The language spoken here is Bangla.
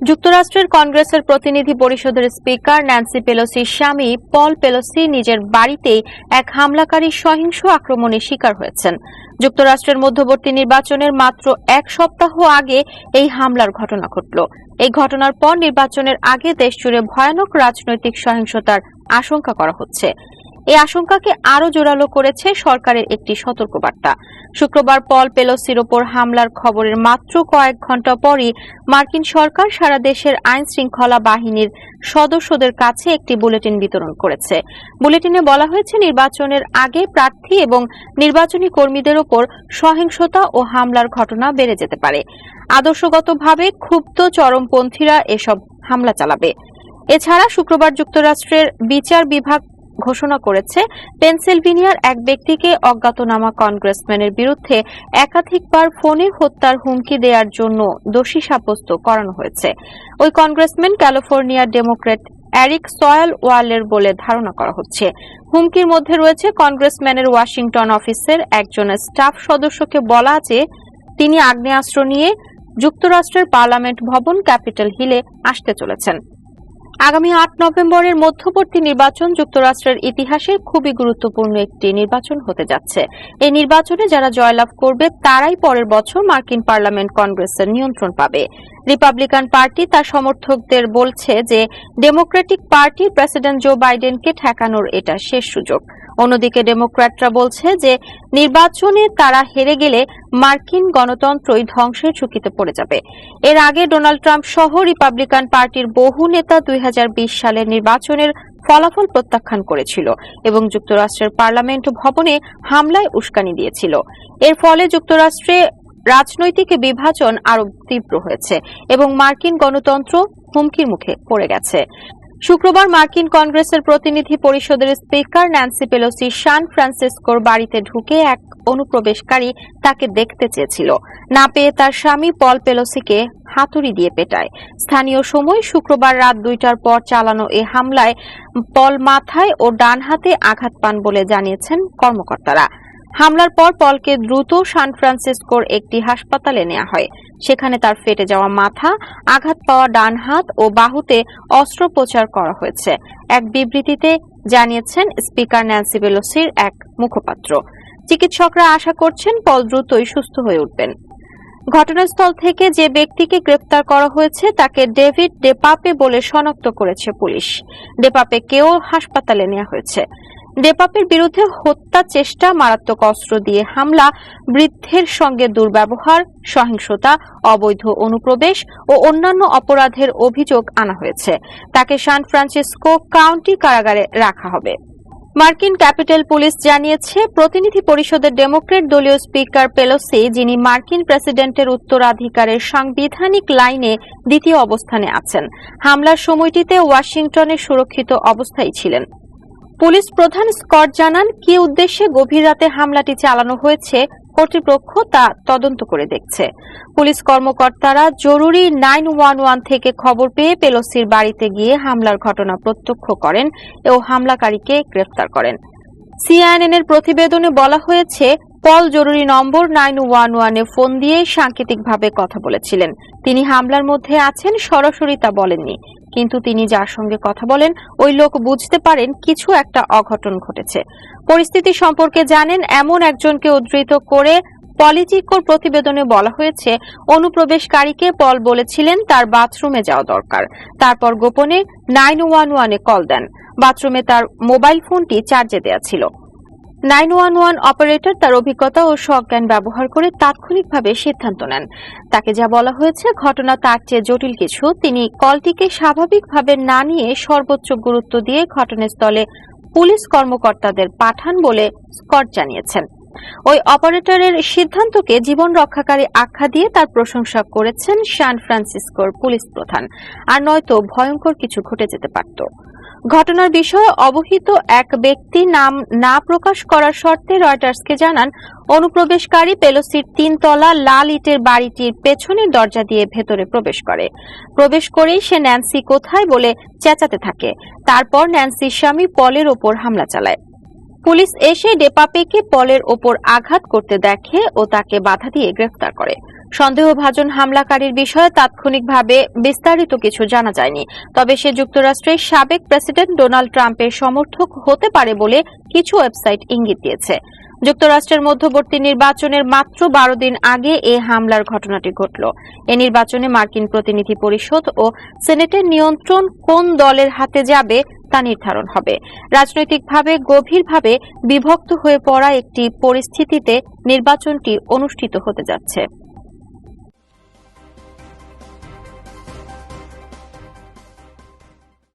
যুক্তরাষ্ট্রের কংগ্রেসের প্রতিনিধি পরিষদের স্পিকার ন্যান্সি পেলোসির স্বামী পল পেলোসি নিজের বাড়িতেই এক হামলাকারী সহিংস আক্রমণের শিকার হয়েছেন। যুক্তরাষ্ট্রের মধ্যবর্তী নির্বাচনের মাত্র এক সপ্তাহ আগে এই হামলার ঘটনা ঘটল। এই ঘটনার পর নির্বাচনের আগে দেশজুড়ে ভয়ানক রাজনৈতিক সহিংসতার আশঙ্কা করা হচ্ছে। এই আশঙ্কাকে আরও জোরালো করেছে সরকারের একটি সতর্কবার্তা। শুক্রবার পল পেলোসির ওপর হামলার খবরের মাত্র কয়েক ঘণ্টা পরই মার্কিন সরকার সারা দেশের আইন শৃঙ্খলা বাহিনীর সদস্যদের কাছে একটি বুলেটিন বিতরণ করেছে। বুলেটিনে বলা হয়েছে, নির্বাচনের আগে প্রার্থী এবং নির্বাচনী কর্মীদের ওপর সহিংসতা ও হামলার ঘটনা বেড়ে যেতে পারে। আদর্শগতভাবে ক্ষুব্ধ চরমপন্থীরা এসব হামলা চালাবে। এছাড়া শুক্রবার যুক্তরাষ্ট্রের বিচার বিভাগ ঘোষণা করেছে, পেনসিলভেনিয়ার এক ব্যক্তিকে অজ্ঞাতনামা কংগ্রেসম্যানের বিরুদ্ধে একাধিকবার ফোনে হত্যার হুমকি দেওয়ার জন্য দোষী সাব্যস্ত করানো হয়েছে। ওই কংগ্রেসম্যান ক্যালিফোর্নিয়ার ডেমোক্রেট এরিক সয়েল ওয়ালের বলে ধারণা করা হচ্ছে। হুমকির মধ্যে রয়েছে কংগ্রেসম্যানের ওয়াশিংটন অফিসের একজন স্টাফ সদস্যকে বলা যে তিনি আগ্নেয়াস্ত্র নিয়ে যুক্তরাষ্ট্রের পার্লামেন্ট ভবন ক্যাপিটাল হিলে আসতে চলেছেন। আগামী আট নভেম্বরের মধ্যবর্তী নির্বাচন যুক্তরাষ্ট্রের ইতিহাসে খুবই গুরুত্বপূর্ণ একটি নির্বাচন হতে যাচ্ছে। এই নির্বাচনে যারা জয়লাভ করবে, তারাই পরের বছর মার্কিন পার্লামেন্ট কংগ্রেসের নিয়ন্ত্রণ পাবে। রিপাবলিকান পার্টি তার সমর্থকদের বলছে যে, ডেমোক্রেটিক পার্টি প্রেসিডেন্ট জো বাইডেনকে ঠেকানোর এটা শেষ সুযোগ। অন্যদিকে ডেমোক্র্যাটরা বলছে যে নির্বাচনে তারা হেরে গেলে মার্কিন গণতন্ত্রই ধ্বংসের ঝুঁকিতে পড়ে যাবে। এর আগে ডোনাল্ড ট্রাম্প সহ রিপাবলিকান পার্টির বহু নেতা দুই হাজার বিশ সালের নির্বাচনের ফলাফল প্রত্যাখ্যান করেছিল এবং যুক্তরাষ্ট্রের পার্লামেন্ট ভবনে হামলায় উস্কানি দিয়েছিল। এর ফলে যুক্তরাষ্ট্রে রাজনৈতিক বিভাজন আরও তীব্র হয়েছে এবং মার্কিন গণতন্ত্র হুমকির মুখে পড়ে গেছে। শুক্রবার মার্কিন কংগ্রেসের প্রতিনিধি পরিষদের স্পিকার ন্যান্সি পেলোসি সান ফ্রান্সিসকোর বাড়িতে ঢুকে এক অনুপ্রবেশকারী তাকে দেখতে চেয়েছিল। না পেয়ে তার স্বামী পল পেলোসিকে হাতুড়ি দিয়ে পেটায়। স্থানীয় সময় শুক্রবার রাত দুইটার পর চালানো এ হামলায় পল মাথায় ও ডান হাতে আঘাত পান বলে জানিয়েছেন কর্মকর্তারা। হামলার পর পলকে দ্রুত সান ফ্রান্সিসকোর একটি হাসপাতালে নেওয়া হয়। সেখানে তার ফেটে যাওয়া মাথা, আঘাত পাওয়া ডান হাত ও বাহুতে অস্ত্রোপচার করা হয়েছে। এক বিবৃতিতে জানিয়েছেন স্পিকার ন্যান্সি পেলোসির এক মুখপাত্র। চিকিৎসকরা আশা করছেন পল দ্রুতই সুস্থ হয়ে উঠবেন। ঘটনাস্থল থেকে যে ব্যক্তিকে গ্রেপ্তার করা হয়েছে, তাকে ডেভিড ডেপাপে বলে শনাক্ত করেছে পুলিশ। ডেপাপেকেও হাসপাতালে নেওয়া হয়েছে। ডেপাপের বিরুদ্ধে হত্যা চেষ্টা, মারাত্মক অস্ত্র দিয়ে হামলা, বৃদ্ধের সঙ্গে দুর্ব্যবহার, সহিংসতা, অবৈধ অনুপ্রবেশ ও অন্যান্য অপরাধের অভিযোগ আনা হয়েছে। তাকে সান ফ্রান্সিসকো কাউন্টি কারাগারে রাখা হবে। মার্কিন ক্যাপিটাল পুলিশ জানিয়েছে, প্রতিনিধি পরিষদের ডেমোক্রেট দলীয় স্পিকার পেলোসি, যিনি মার্কিন প্রেসিডেন্টের উত্তরাধিকারের সাংবিধানিক লাইনে দ্বিতীয় অবস্থানে আছেন, হামলার সময়টিতে ওয়াশিংটনে সুরক্ষিত অবস্থায় ছিলেন। পুলিশ প্রধান স্কট জানান কি উদ্দেশ্যে গভীর রাতে হামলাটি চালানো হয়েছে, কর্তৃপক্ষ তা তদন্ত করে দেখছে। পুলিশ কর্মকর্তারা জরুরি নাইন ওয়ান ওয়ান থেকে খবর পেয়ে পেলোসির বাড়িতে গিয়ে হামলার ঘটনা প্রত্যক্ষ করেন ও হামলাকারীকে গ্রেফতার করেন। সিআইএনএন এর প্রতিবেদনে বলা হয়েছে, পল জরুরি নম্বর নাইন ওয়ান ওয়ানে ফোন দিয়ে সাংকেতিকভাবে কথা বলেছিলেন। তিনি হামলার মধ্যে আছেন, সরাসরি তা বলেননি। কিন্তু তিনি যার সঙ্গে কথা বলেন, ওই লোক বুঝতে পারেন কিছু একটা অঘটন ঘটেছে। পরিস্থিতি সম্পর্কে জানেন, এমন একজনকে উদ্ধৃত করে পলিটিকোর প্রতিবেদনে বলা হয়েছে, অনুপ্রবেশকারীকে পল বলেছিলেন তার বাথরুমে যাওয়া দরকার। তারপর গোপনে নাইন ওয়ান ওয়ানে কল দেন। বাথরুমে তার মোবাইল ফোনটি চার্জে দেওয়া ছিল। নাইন ওয়ান ওয়ান অপারেটর তার অভিজ্ঞতা ও সজ্ঞান ব্যবহার করে তাৎক্ষণিকভাবে সিদ্ধান্ত নেন। তাকে যা বলা হয়েছে, ঘটনা তার চেয়ে জটিল কিছু। তিনি কলটিকে স্বাভাবিকভাবে না নিয়ে সর্বোচ্চ গুরুত্ব দিয়ে ঘটনাস্থলে পুলিশ কর্মকর্তাদের পাঠান বলে স্কট জানিয়েছেন। ওই অপারেটরের সিদ্ধান্তকে জীবন রক্ষাকারী আখ্যা দিয়ে তার প্রশংসা করেছেন সান ফ্রান্সিসকোর পুলিশ প্রধান। আর নয়তো ভয়ঙ্কর কিছু ঘটে যেতে পারত। ঘটনার বিষয়ে অবহিত এক ব্যক্তি নাম না প্রকাশ করার শর্তে রয়টার্সকে জানান, অনুপ্রবেশকারী পেলোসির তিনতলা লাল ইটের বাড়িটির পেছনের দরজা দিয়ে ভেতরে প্রবেশ করে। প্রবেশ করেই সে ন্যান্সি কোথায় বলে চেঁচাতে থাকে। তারপর ন্যান্সির স্বামী পলের ওপর হামলা চালায়। পুলিশ এসে ডেপাপেকে পলের ওপর আঘাত করতে দেখে ও তাকে বাধা দিয়ে গ্রেফতার করে। সন্দেহভাজন হামলাকারীর বিষয়ে তাৎক্ষণিকভাবে বিস্তারিত কিছু জানা যায়নি। তবে সে যুক্তরাষ্ট্রের সাবেক প্রেসিডেন্ট ডোনাল্ড ট্রাম্পের সমর্থক হতে পারে বলে কিছু ওয়েবসাইট ইঙ্গিত দিয়েছে। যুক্তরাষ্ট্রের মধ্যবর্তী নির্বাচনের মাত্র বারো দিন আগে এ হামলার ঘটনাটি ঘটল। এ নির্বাচনে মার্কিন প্রতিনিধি পরিষদ ও সেনেটের নিয়ন্ত্রণ কোন দলের হাতে যাবে তা নির্ধারণ হবে। রাজনৈতিকভাবে গভীরভাবে বিভক্ত হয়ে পড়া একটি পরিস্থিতিতে নির্বাচনটি অনুষ্ঠিত হতে যাচ্ছে।